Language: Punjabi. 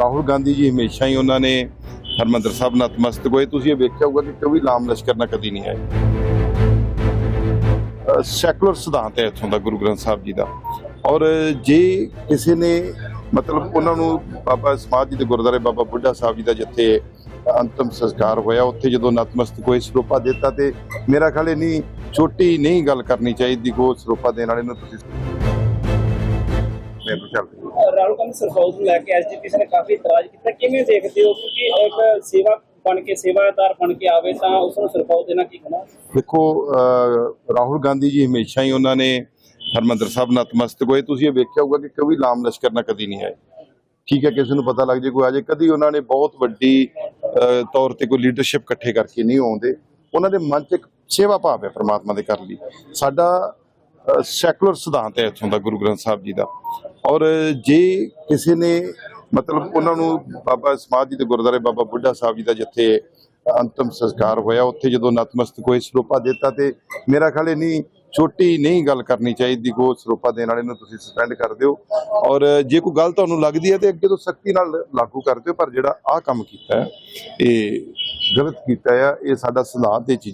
ਰਾਹੁਲ ਗਾਂਧੀ ਜੀ ਹਮੇਸ਼ਾ ਹੀ ਉਹਨਾਂ ਨੇ ਹਰਮੰਦਰ ਸਾਹਿਬ ਨਤਮਸਤਕ ਹੋਏ ਤੁਸੀਂ ਇਹ ਵੇਖਿਆ ਹੋਊਗਾ ਕਿ ਕਦੀ ਲਾਮ ਲਸ਼ਕਰ ਨਾਲ ਕਦੀ ਨਹੀਂ ਆਏ। ਸੈਕੂਲਰ ਸਿਧਾਂਤ ਹੈ ਇੱਥੋਂ ਦਾ ਗੁਰੂ ਗ੍ਰੰਥ ਸਾਹਿਬ ਜੀ ਦਾ। ਔਰ ਜੇ ਕਿਸੇ ਨੇ ਮਤਲਬ ਉਹਨਾਂ ਨੂੰ ਬਾਬਾ ਸਮਾਜ ਜੀ ਦੇ ਗੁਰਦੁਆਰੇ ਬਾਬਾ ਬੁੱਢਾ ਸਾਹਿਬ ਜੀ ਦਾ ਜਿੱਥੇ ਅੰਤਮ ਸੰਸਕਾਰ ਹੋਇਆ, ਉੱਥੇ ਜਦੋਂ ਨਤਮਸਤਕ ਹੋਏ ਸਰੋਪਾ ਦਿੱਤਾ ਤੇ ਮੇਰਾ ਖਿਆਲ ਇਹ ਨਹੀਂ, ਛੋਟੀ ਨਹੀਂ ਗੱਲ ਕਰਨੀ ਚਾਹੀਦੀ ਕੋ ਸਰੋਪਾ ਦੇਣ ਵਾਲੇ ਨੂੰ ਤੁਸੀਂ ਮੈਂ ਚੱਲ ਰਾਹੁਲ ਗਾਂਧੀ ਸਰਪੋਜ਼ ਨੂੰ ਲੈ ਕੇ ਐਸਜੀਪੀਸੀ ਨੇ ਕਾਫੀ ਇਤਰਾਜ਼ ਕੀਤਾ। ਕਿਵੇਂ ਦੇਖਦੇ ਹੋ? ਕਿਉਂਕਿ ਇੱਕ ਸੇਵਾ ਬਣ ਕੇ ਸੇਵਾਦਾਰ ਬਣ ਕੇ ਆਵੇ ਤਾਂ ਉਸ ਨੂੰ ਸਰਪੋਜ਼ ਦੇਣਾ ਕੀ ਗੁਨਾਹ ਦੇਖੋ ਰਾਹੁਲ ਗਾਂਧੀ ਜੀ ਹਮੇਸ਼ਾ ਹੀ ਉਹਨਾਂ ਨੇ ਹਰਮੰਦਰ ਸਾਹਿਬ ਨਤਮਸਤਕ ਹੋਏ। ਤੁਸੀਂ ਇਹ ਵੇਖਿਆ ਹੋਊਗਾ ਕਿ ਕਦੀ ਲਾਮ ਲਸ਼ਕਰ ਨਾਲ ਕਦੀ ਨਹੀਂ ਆਏ। ਠੀਕ ਹੈ ਕਿਸੇ ਨੂੰ ਪਤਾ ਲੱਗ ਜੇ ਕੋਈ ਆ ਜੇ। ਕਦੀ ਉਹਨਾਂ ਨੇ ਬਹੁਤ ਵੱਡੀ ਤੌਰ ਤੇ ਕੋਈ ਲੀਡਰਸ਼ਿਪ ਇਕੱਠੇ ਕਰਕੇ ਨਹੀਂ ਆਉਂਦੇ। ਉਹਨਾਂ ਦੇ ਮਨ 'ਚ ਇੱਕ ਸੇਵਾ ਭਾਵ ਹੈ ਪ੍ਰਮਾਤਮਾ ਦੇ ਕਰ ਲਈ। ਸਾਡਾ ਸੈਕੂਲਰ ਸਿਧਾਂਤ ਹੈ ਇੱਥੋਂ ਦਾ ਗੁਰੂ ਗ੍ਰੰਥ ਸਾਹਿਬ ਜੀ ਦਾ। ਔਰ ਜੇ ਕਿਸੇ ਨੇ ਮਤਲਬ ਉਹਨਾਂ ਨੂੰ ਬਾਬਾ ਸਮਾਜ ਜੀ ਦੇ ਗੁਰਦੁਆਰੇ ਬਾਬਾ ਬੁੱਢਾ ਸਾਹਿਬ ਜੀ ਦਾ ਜਿੱਥੇ ਅੰਤਮ ਸੰਸਕਾਰ ਹੋਇਆ, ਉੱਥੇ ਜਦੋਂ ਨਤਮਸਤਕ ਹੋਏ, ਸਰੋਪਾ ਦਿੱਤਾ ਤੇ ਮੇਰਾ ਖਿਆਲ ਇਹ ਨਹੀਂ, ਛੋਟੀ ਨਹੀਂ ਗੱਲ ਕਰਨੀ ਚਾਹੀਦੀ, ਕੋ ਸਰੋਪਾ ਦੇਣ ਵਾਲੇ ਨੂੰ ਤੁਸੀਂ ਸਸਪੈਂਡ ਕਰ ਦਿਓ। ਔਰ ਜੇ ਕੋਈ ਗੱਲ ਤੁਹਾਨੂੰ ਲੱਗਦੀ ਹੈ ਤੇ ਅੱਗੇ ਤੋਂ ਸਖਤੀ ਨਾਲ ਲਾਗੂ ਕਰ ਦਿਓ, ਪਰ ਜਿਹੜਾ ਆਹ ਕੰਮ ਕੀਤਾ ਇਹ ਗਲਤ ਕੀਤਾ ਆ ਇਹ ਸਾਡਾ ਸਿਧਾਂਤ ਇਹ ਚੀਜ਼